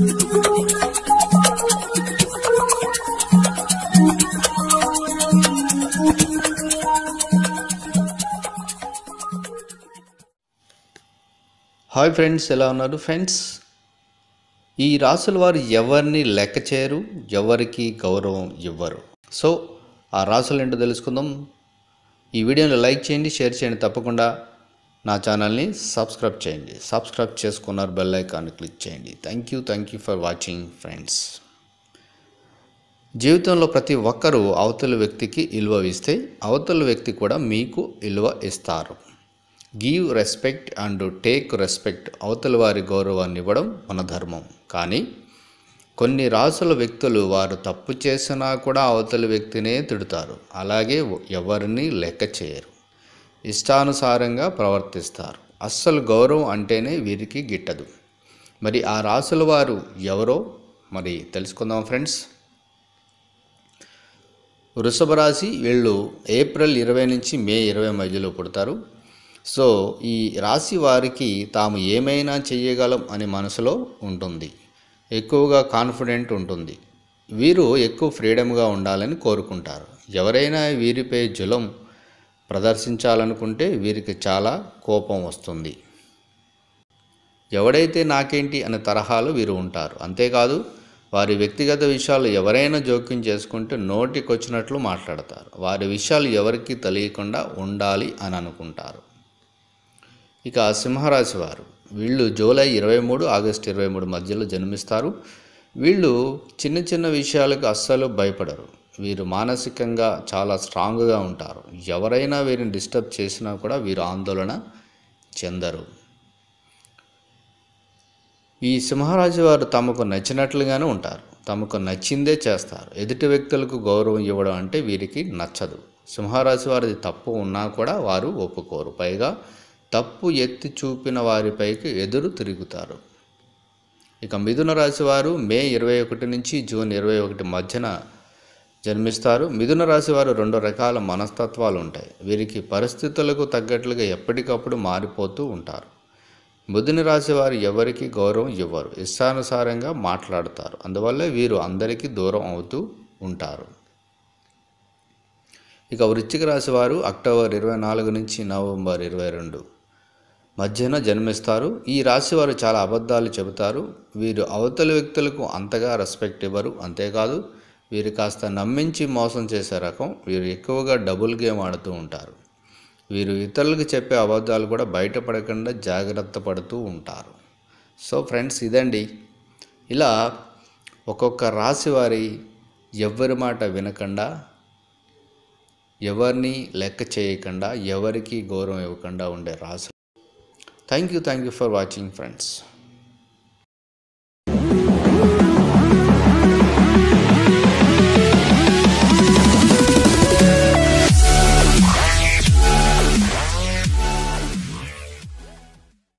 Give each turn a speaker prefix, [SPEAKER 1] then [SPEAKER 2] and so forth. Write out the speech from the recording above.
[SPEAKER 1] Hi friends ఎలా ఉన్నారు? Friends ఈ రాసుల వారు ఎవరిని లెక్క చేయరు ఎవరికి గౌరవం ఇవ్వరు. సో ఆ రాసులు ఏంటో తెలుసుకుందాం. ఈ వీడియోని లైక్ చేయండి షేర్ చేయండి తప్పకుండా. నా ఛానల్ని సబ్స్క్రైబ్ చేయండి. సబ్స్క్రైబ్ చేసుకున్నారు బెల్ ఐకాన్ క్లిక్ చేయండి. Thank you thank you for watching friends జీవితంలో ప్రతి ఒక్కరూ అవతల వ్యక్తికి విలువ ఇస్తే అవతల వ్యక్తి కూడా మీకు విలువ ఇస్తారు. Give respect and take respect అవతల వారి గౌరవాన్ని ఇవ్వడం మన ధర్మం. కానీ కొన్ని రాసుల వ్యక్తులు వారు తప్పు చేసినా కూడా అవతల వ్యక్తినే తిడతారు. అలాగే ఎవరిని లెక్క చేయరు. ఇష్టానుసారంగా ప్రవర్తిస్తారు. అస్సలు గౌరవం అంటేనే వీరికి గిట్టదు. మరి ఆ రాసుల వారు ఎవరో? మరి తెలుసుకుందాం ఫ్రెండ్స్. వృషభ రాశి వీళ్ళు ఏప్రిల్ ఇరవై నుంచి మే ఇరవై మధ్యలో పుడతారు. సో ఈ రాశి వారికి తాము ఏమైనా చేయగలం అని మనసులో ఉంటుంది. ఎక్కువగా కాన్ఫిడెంట్ ఉంటుంది. వీరు ఎక్కువ ఫ్రీడమ్గా ఉండాలని కోరుకుంటారు. ఎవరైనా వీరిపై జులం ప్రదర్శించాలనుకుంటే వీరికి చాలా కోపం వస్తుంది. ఎవడైతే నాకేంటి అనే తరహాలో వీరు ఉంటారు. అంతేకాదు వారి వ్యక్తిగత విషయాలు ఎవరైనా జోక్యం చేసుకుంటే నోటికొచ్చినట్లు మాట్లాడతారు. వారి విషయాలు ఎవరికీ తెలియకుండా ఉండాలి అని అనుకుంటారు. ఇక సింహరాశి వారు వీళ్ళు జూలై ఇరవై మూడు ఆగస్టు ఇరవై మూడు మధ్యలో జన్మిస్తారు. వీళ్ళు చిన్న చిన్న విషయాలకు అస్సలు భయపడరు. వీరు మానసికంగా చాలా స్ట్రాంగ్గా ఉంటారు. ఎవరైనా వీరిని డిస్టర్బ్ చేసినా కూడా వీరు ఆందోళన చెందరు. ఈ సింహరాజు వారు తమకు నచ్చినట్లుగానే ఉంటారు. తమకు నచ్చిందే చేస్తారు. ఎదుటి వ్యక్తులకు గౌరవం ఇవ్వడం అంటే వీరికి నచ్చదు. సింహరాశి వారిది తప్పు ఉన్నా కూడా వారు ఒప్పుకోరు. పైగా తప్పు ఎత్తి చూపిన వారిపైకి ఎదురు తిరుగుతారు. ఇక మిథున రాశి వారు మే ఇరవై ఒకటి నుంచి జూన్ ఇరవై ఒకటి మధ్యన జన్మిస్తారు. మిథున రాశి వారు రెండు రకాల మనస్తత్వాలు ఉంటాయి. వీరికి పరిస్థితులకు తగ్గట్లుగా ఎప్పటికప్పుడు మారిపోతూ ఉంటారు. మిథున రాశి వారు ఎవరికి గౌరవం ఇవ్వరు. ఇష్టానుసారంగా మాట్లాడతారు. అందువల్ల వీరు అందరికీ దూరం అవుతూ ఉంటారు. ఇక వృశ్చిక రాశి వారు అక్టోబర్ ఇరవై నాలుగు నుంచి నవంబర్ ఇరవై రెండు మధ్యన జన్మిస్తారు. ఈ రాశి వారు చాలా అబద్ధాలు చెబుతారు. వీరు అవతల వ్యక్తులకు అంతగా రెస్పెక్ట్ ఇవ్వరు. అంతేకాదు వీరు కాస్త నమ్మించి మోసం చేసే రకం వీరు ఎక్కువగా డబుల్ గేమ్ ఆడుతూ ఉంటారు. వీరు ఇతరులకు చెప్పే అబద్ధాలు కూడా బయటపడకుండా జాగ్రత్త పడుతూ ఉంటారు. సో ఫ్రెండ్స్ ఇదండి. ఇలా ఒక్కొక్క రాశి వారి ఎవరి మాట వినకుండా ఎవరిని లెక్క చేయకుండా ఎవరికి గౌరవం ఇవ్వకుండా ఉండే రాశి thank you thank you for watching friends